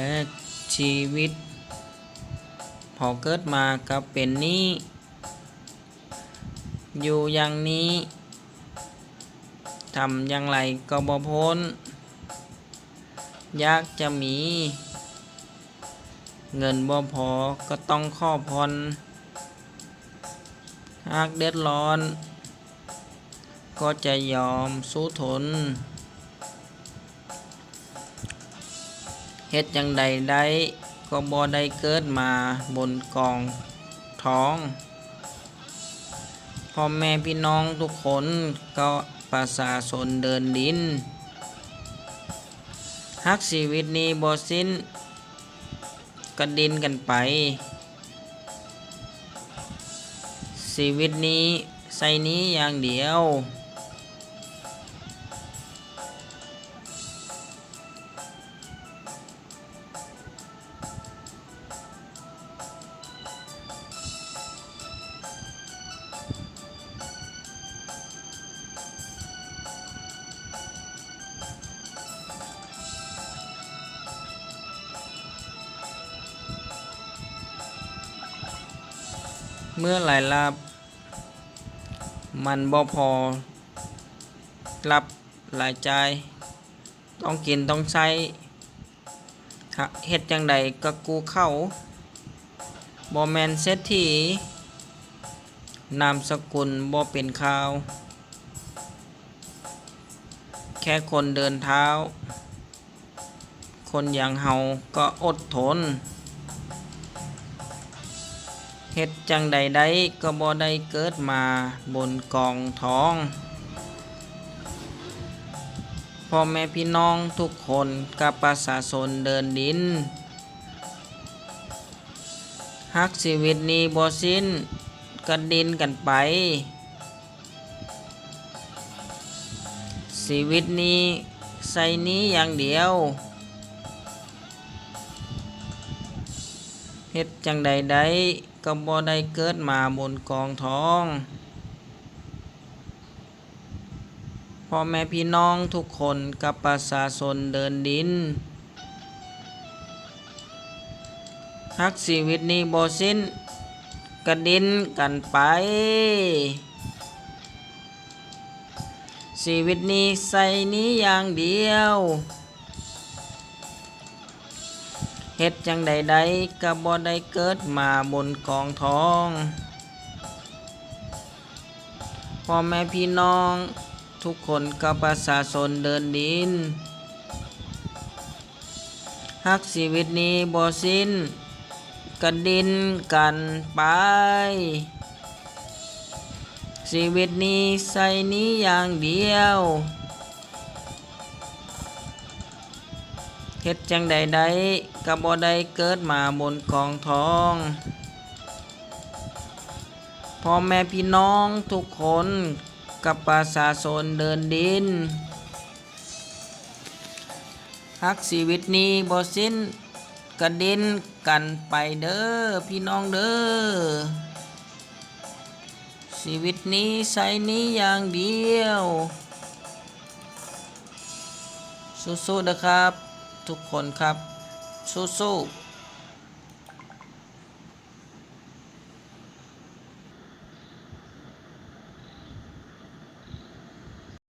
แต่ชีวิต พอเกิดมาก็เป็นนี้ อยู่อย่างนี้ทำอย่างไรก็บ่พ้น ยากจะมี เงินบ่พอก็ต้องข้อพรหากเดือดร้อน ก็จะยอมสู้ทน เฮ็ดจังใดได้ก็บ่ได้เกิดมาบนกองท้องพ่อแม่พี่น้องทุกคนก็ประชาชนเดินดินฮักชีวิตนี้บ่สิ้นก็ดินกันไป ชีวิตนี้ใส่นี้อย่างเดียว เมื่อหลายรับมันบ่พอ รับหลายใจาย ต้องกินต้องใช้หะเฮ็ดจังใดก็กูเข้าบ่แมนเศรษฐีนามสกุลบ่เป็นข่าว แค่คนเดินเท้า คนอย่างเฮาก็อดทน ฮ็ดจังใดได้ก็บ่ได้เกิดมาบนกองท้องพ่อแม่พี่น้องทุกคนกับประชาชนเดินดินฮักชีวิตนี้บ่สิ้นก็ดินกันไป ชีวิตนี้ใส่นี้อย่างเดียว ฮ็ดจังใดได้ก็บ่ได้เกิดมาบนกองท้องพ่อแม่พี่น้องทุกคนกับประชาชนเดินดินฮักชีวิตนี้บ่สิ้นกระดินกันไป ชีวิตนี้ใส่นี้อย่างเดียว เฮ็ดจังใดใดก็บ่ได้เกิดมาบนกองทองพ่อแม่พี่น้อง ทุกคนกับประชาชนเดินดินฮักชีวิตนี้บ่สิ้นกระดินกันไป ชีวิตนี้ใส่นี้อย่างเดียว ฮ็ดจังใดใดก็บ่ได้เกิดมาบนกองทองพ่อแม่พี่น้องทุกคนกับประชาชนเดินดินฮักชีวิตนี้บ่สิ้นกระดินกันไปเด้อพี่น้องเด้อชีวิตนี้ใส่นี้อย่างเดียวสู้ๆนะครับ ทุกคนครับสู้ๆ